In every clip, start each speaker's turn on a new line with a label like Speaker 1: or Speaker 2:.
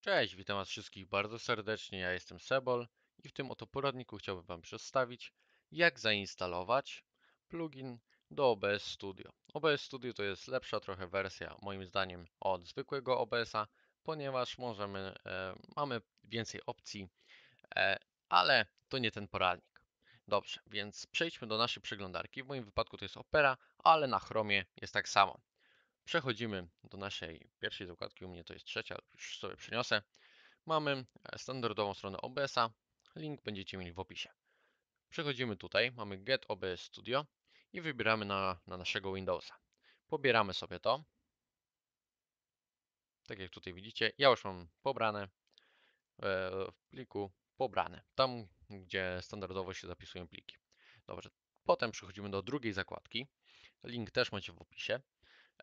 Speaker 1: Cześć, witam Was wszystkich bardzo serdecznie. Ja jestem Sebol i w tym oto poradniku chciałbym Wam przedstawić, jak zainstalować plugin do OBS Studio. OBS Studio to jest lepsza trochę wersja, moim zdaniem, od zwykłego OBS-a, ponieważ możemy, e, mamy więcej opcji, e, ale to nie ten poradnik. Dobrze, więc przejdźmy do naszej przeglądarki. W moim wypadku to jest Opera, ale na Chromie jest tak samo. Przechodzimy do naszej pierwszej zakładki, u mnie to jest trzecia, już sobie przyniosę. Mamy standardową stronę OBS-a, link będziecie mieli w opisie. Przechodzimy tutaj, mamy Get OBS Studio i wybieramy na, na naszego Windowsa. Pobieramy sobie to. Tak jak tutaj widzicie, ja już mam pobrane e, w pliku pobrane, tam gdzie standardowo się zapisują pliki. Dobrze, potem przechodzimy do drugiej zakładki. Link też macie w opisie.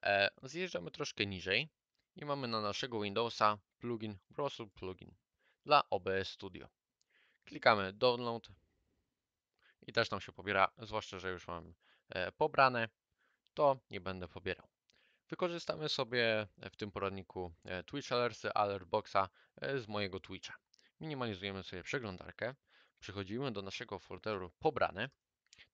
Speaker 1: E, zjeżdżamy troszkę niżej i mamy na naszego Windowsa plugin Browser Plugin dla OBS Studio. Klikamy Download i też nam się pobiera, zwłaszcza, że już mam e, pobrane, to nie będę pobierał. Wykorzystamy sobie w tym poradniku e, Twitch Alertsy Alertboxa z mojego Twitcha. Minimalizujemy sobie przeglądarkę, przechodzimy do naszego folderu pobrane,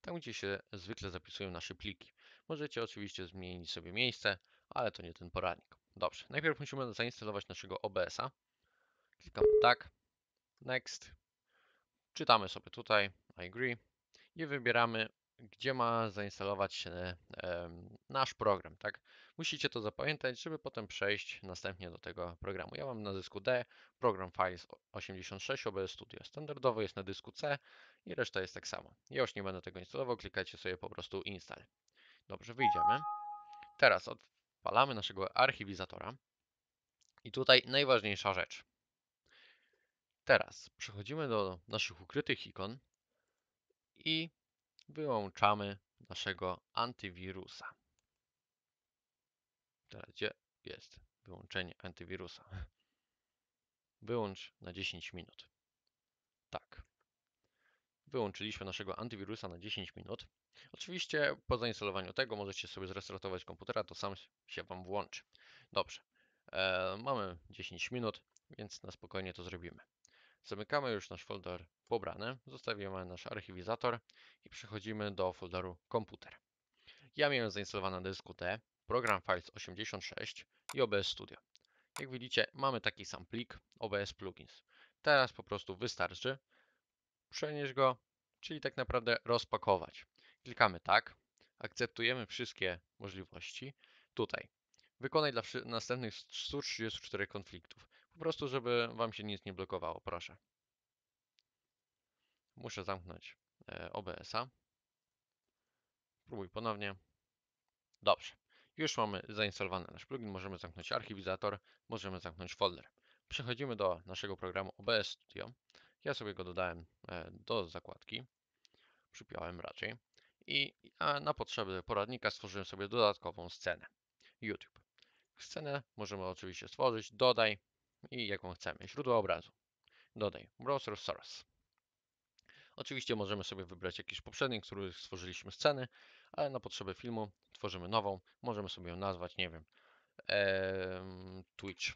Speaker 1: tam gdzie się zwykle zapisują nasze pliki. Możecie oczywiście zmienić sobie miejsce, ale to nie ten poradnik. Dobrze, najpierw musimy zainstalować naszego OBS-a. Klikamy tak, next, czytamy sobie tutaj, I agree i wybieramy, gdzie ma zainstalować się nasz program, tak? Musicie to zapamiętać, żeby potem przejść następnie do tego programu. Ja mam na dysku D, program Files 86 OBS Studio. Standardowo jest na dysku C i reszta jest tak samo. Ja już nie będę tego instalował, klikacie sobie po prostu install. Dobrze, wyjdziemy. Teraz odpalamy naszego archiwizatora. I tutaj najważniejsza rzecz. Teraz przechodzimy do naszych ukrytych ikon i wyłączamy naszego antywirusa. Teraz gdzie jest wyłączenie antywirusa? Wyłącz na 10 minut. Wyłączyliśmy naszego antywirusa na 10 minut. Oczywiście po zainstalowaniu tego możecie sobie zrestartować komputera, to sam się Wam włączy. Dobrze. E, mamy 10 minut, więc na spokojnie to zrobimy. Zamykamy już nasz folder pobrany, zostawiamy nasz archiwizator i przechodzimy do folderu komputer. Ja miałem zainstalowane na dysku D program Files 86 i OBS Studio. Jak widzicie, mamy taki sam plik OBS Plugins. Teraz po prostu wystarczy przenieść go, czyli tak naprawdę rozpakować. Klikamy tak, akceptujemy wszystkie możliwości. Tutaj wykonaj dla następnych 134 konfliktów. Po prostu, żeby Wam się nic nie blokowało, proszę. Muszę zamknąć e, OBS-a. Próbuj ponownie. Dobrze. Już mamy zainstalowany nasz plugin, możemy zamknąć archiwizator, możemy zamknąć folder. Przechodzimy do naszego programu OBS Studio. Ja sobie go dodałem e, do zakładki, przypiąłem raczej i na potrzeby poradnika stworzyłem sobie dodatkową scenę YouTube. Scenę możemy oczywiście stworzyć, dodaj i jaką chcemy. Źródło obrazu. Dodaj browser source. Oczywiście możemy sobie wybrać jakiś poprzedni, który stworzyliśmy sceny, ale na potrzeby filmu tworzymy nową. Możemy sobie ją nazwać, nie wiem, Twitch.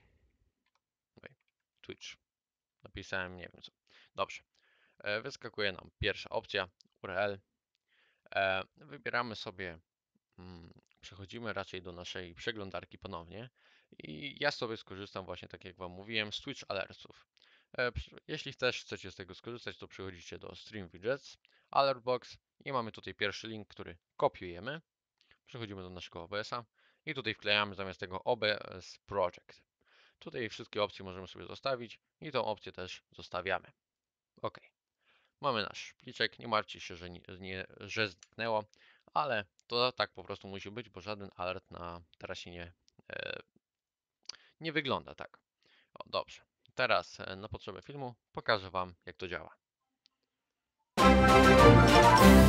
Speaker 1: Twitch. Napisałem, nie wiem co. Dobrze. E, wyskakuje nam pierwsza opcja, URL. E, wybieramy sobie, mm, przechodzimy raczej do naszej przeglądarki ponownie i ja sobie skorzystam właśnie, tak jak Wam mówiłem, z Twitch Alertsów. E, jeśli też chcecie z tego skorzystać, to przychodzicie do Stream Widgets, Alertbox i mamy tutaj pierwszy link, który kopiujemy. Przechodzimy do naszego OBS-a i tutaj wklejamy zamiast tego OBS Project. Tutaj wszystkie opcje możemy sobie zostawić i tą opcję też zostawiamy. OK. Mamy nasz pliczek, nie martwcie się, że, nie, nie, że zniknęło, ale to tak po prostu musi być, bo żaden alert na teraz się nie, e, nie wygląda tak. O, dobrze. Teraz e, na potrzeby filmu pokażę Wam, jak to działa.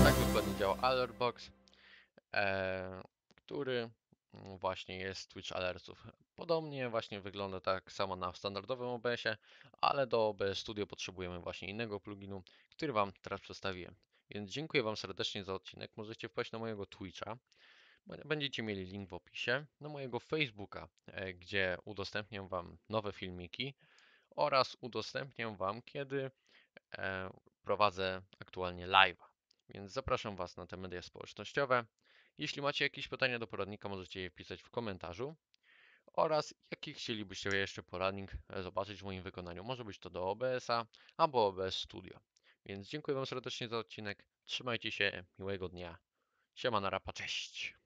Speaker 1: Tak dokładnie działa Alertbox, e, który właśnie jest Twitch Alertów. Podobnie właśnie wygląda tak samo na standardowym OBS-ie, ale do OBS Studio potrzebujemy właśnie innego pluginu, który Wam teraz przedstawiłem. Więc dziękuję Wam serdecznie za odcinek. Możecie wpaść na mojego Twitcha. Będziecie mieli link w opisie. Na mojego Facebooka, e, gdzie udostępniam Wam nowe filmiki. oraz udostępniam Wam, kiedy e, prowadzę aktualnie live'a. Więc zapraszam Was na te media społecznościowe. Jeśli macie jakieś pytania do poradnika, możecie je pisać w komentarzu. Oraz jaki chcielibyście jeszcze poradnik e, zobaczyć w moim wykonaniu. Może być to do OBS-a albo OBS Studio. Więc dziękuję Wam serdecznie za odcinek. Trzymajcie się, miłego dnia. Siema na rapa, cześć.